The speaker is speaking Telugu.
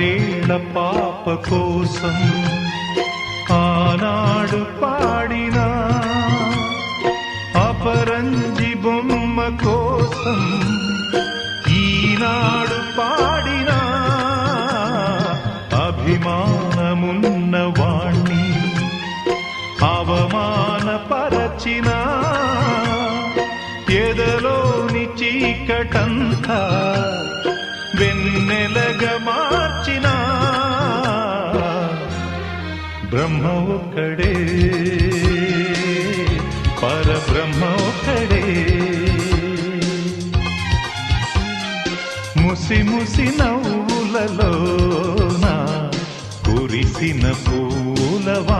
ఆరేళ్ళ పాప కోసం ఆనాడు పాడిన అపరంజి బొమ్మ కోసం ఈనాడు పాడిన అభిమానమున్న వాణ్ణి అవమానపరచిన ఎదలోని చీకటంతా వెన్నెలగమా బ్రహ్మ ఒక్కడే పరబ్రహ్మ ఒక్కడే ముసి ముసి నవ్వులలోన కురిసిన పూలవా